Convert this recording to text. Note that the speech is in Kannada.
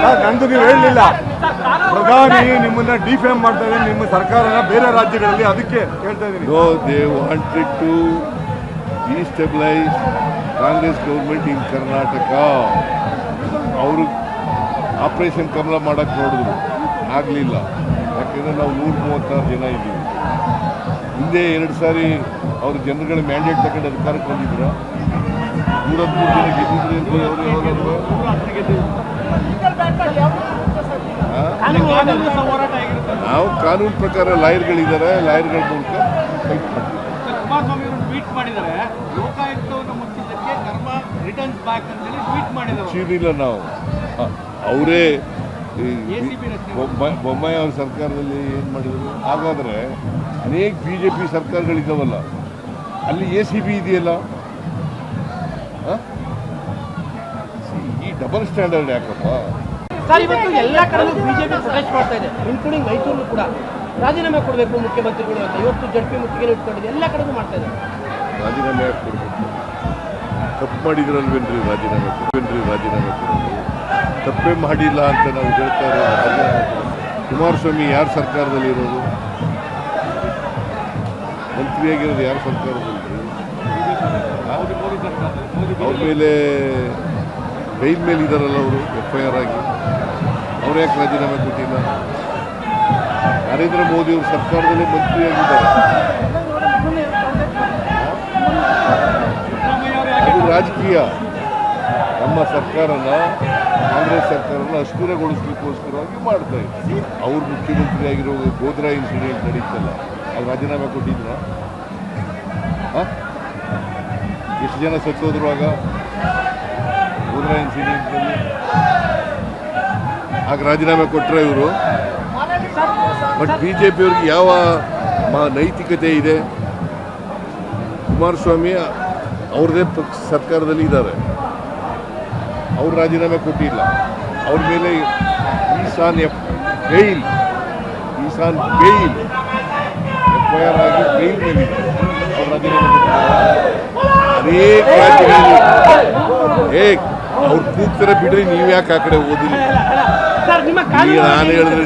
ಸರ್, ನಂದು ನೀವು ಹೇಳಲಿಲ್ಲ. ಪ್ರಧಾನಿ ನಿಮ್ಮನ್ನ ಡಿಫೇಮ್ ಮಾಡ್ತಾ ಇದ್ದಾರೆ. ನಿಮ್ಮ ಸರ್ಕಾರನ ಬೇರೆ ರಾಜ್ಯಗಳಲ್ಲಿ ಅದಕ್ಕೆ ಹೇಳ್ತಾ ಇದ್ದೀನಿ. No they wanted to destabilize Congress government in Karnataka ಅವರು ಆಪರೇಷನ್ ಕಮಲ ಮಾಡಕ್ಕೆ ನೋಡಿದ್ರು. ಆಗಲಿಲ್ಲ. ಯಾಕೆಂದರೆ ನಾವು ನೂರ ಮೂವತ್ತಾರು ಜನ ಇದ್ದೀವಿ. ಹಿಂದೆ ಎರಡು ಸಾರಿ ಅವ್ರ ಜನಗಳ ಮ್ಯಾಂಡೇಟ್ ತಗೊಂಡು ಅಧಿಕಾರಕ್ಕೆ ಬಂದಿದ್ರು. ನೂರ ಹದಿಮೂರು ಜನ ಗೆದ್ದಿದ್ರು ಅವ್ರು? ನಾವು ಕಾನೂನು ಪ್ರಕಾರ ಲಾಯರ್ಗಳಿದ್ದಾರೆ ಲಾಯರ್ಗಳ ಮೂಲಕ ಫೈಟ್ ಮಾಡ್ತೀವಿ. ನಾವು. ಅವರೇ ಬೊಮ್ಮಾಯಿ ಅವ್ರ ಸರ್ಕಾರದಲ್ಲಿ ಏನು ಮಾಡಿದ್ರು? ಹಾಗಾದರೆ ಅನೇಕ ಬಿ ಜೆ ಪಿ ಸರ್ಕಾರಗಳಿದ್ದಾವಲ್ಲ ಅಲ್ಲಿ ಎ ಸಿ ಬಿ ಇದೆಯಲ್ಲ? ಈ ಡಬಲ್ ಸ್ಟ್ಯಾಂಡರ್ಡ್ ಯಾಕಪ್ಪ? ಸರ್ ಇವತ್ತು ಎಲ್ಲ ಕಡೆಯೂ ಬಿಜೆಪಿ ಪ್ರೊಟೆಸ್ಟ್ ಮಾಡ್ತಾ ಇದೆ ಇನ್ಕ್ಲೂಡಿಂಗ್ ಮೈಸೂರು ಕೂಡ. ರಾಜೀನಾಮೆ ಕೊಡಬೇಕು ಮುಖ್ಯಮಂತ್ರಿಗಳು ಅಂತ ಇವತ್ತು ಜಡ್ಪಿ ಮುತ್ತಿಗೆ ಇಟ್ಕೊಂಡಿದೆ, ಎಲ್ಲ ಕಡೆಗೂ ಮಾಡ್ತಾ ಇದೆ ರಾಜೀನಾಮೆ ಕೊಡಬೇಕು? ತಪ್ಪು ಮಾಡಿದ್ರಲ್ವೇನ್ರಿ ರಾಜೀನಾಮೆ ಕೊಡ್ಬೇನ್ರಿ ರಾಜೀನಾಮೆ ಕೊಡೋದು? ತಪ್ಪೇ ಮಾಡಿಲ್ಲ ಅಂತ ನಾವು ಹೇಳ್ತಾ ಇರೋದು ರಾಜೀನಾಮೆ. ಕುಮಾರಸ್ವಾಮಿ ಯಾರ ಸರ್ಕಾರದಲ್ಲಿ ಇರೋದು? ಮಂತ್ರಿಯಾಗಿರೋದು ಯಾರು ಸರ್ಕಾರದಲ್ಲಿ? ಅವ್ರ ಮೇಲೆ ಬೈಲ್ ಮೇಲೆ ಇದ್ದಾರಲ್ಲ ಅವರು ಎಫ್ ಐ ಆರ್ ಆಗಿ. ಅವ್ರು ಯಾಕೆ ರಾಜೀನಾಮೆ ಕೊಟ್ಟಿಲ್ಲ ನರೇಂದ್ರ ಮೋದಿ ಅವರು ಸರ್ಕಾರದಲ್ಲೇ ಮಂತ್ರಿಯಾಗಿದ್ದಾರೆ. ಅದು ರಾಜಕೀಯ. ನಮ್ಮ ಸರ್ಕಾರನ, ಕಾಂಗ್ರೆಸ್ ಸರ್ಕಾರನ ಅಸ್ಥಿರಗೊಳಿಸ್ಲಿಕ್ಕೋಸ್ಕರವಾಗಿ ಮಾಡ್ತಾ ಇದ್ದಾರೆ ಅವ್ರು ಮುಖ್ಯಮಂತ್ರಿ ಆಗಿರೋ ಗೋದ್ರಾ ಇನ್ಸಿಡೆಂಟ್ ನಡೀತಲ್ಲ ಅದು ರಾಜೀನಾಮೆ ಕೊಟ್ಟಿದ್ರ? ಎಷ್ಟು ಜನ ಸತ್ತೋದ್ರು ಆಗ? ಗೋದ್ರಾ ಇನ್ಸಿಡೆಂಟ್ನಲ್ಲಿ ಆಗ ರಾಜೀನಾಮೆ ಕೊಟ್ಟರೆ ಇವರು. ಬಟ್ ಬಿ ಜೆ ಪಿಯವ್ರಿಗೆ ಯಾವ ನೈತಿಕತೆ ಇದೆ? ಕುಮಾರಸ್ವಾಮಿ, ಅವ್ರದೇ ಪಕ್ಷ ಸರ್ಕಾರದಲ್ಲಿ ಇದ್ದಾರೆ. ಅವ್ರು ರಾಜೀನಾಮೆ ಕೊಟ್ಟಿಲ್ಲ. ಅವ್ರ ಮೇಲೆ ಈಶಾನ್ ಎಫ್ ಬೇಲ್ ಈಶಾನ್ ಬೇಲ್ ಎಫ್ ಐ ಆರ್ ಆಗಿ ಬೇಲ್ ಮೇಲೆ ಅವ್ರು ರಾಜೀನಾಮೆ ಅನೇಕ ರಾಜ್ಯಗಳಲ್ಲಿ. ಏ ಅವ್ರು ಕೂಗ್ತಾರೆ ಬಿಡ್ರಿ ನೀವು ಯಾಕೆ ಆ ಕಡೆ ಓದಿಲ್ಲ ನಾನು ಹೇಳಿದ್ರೆ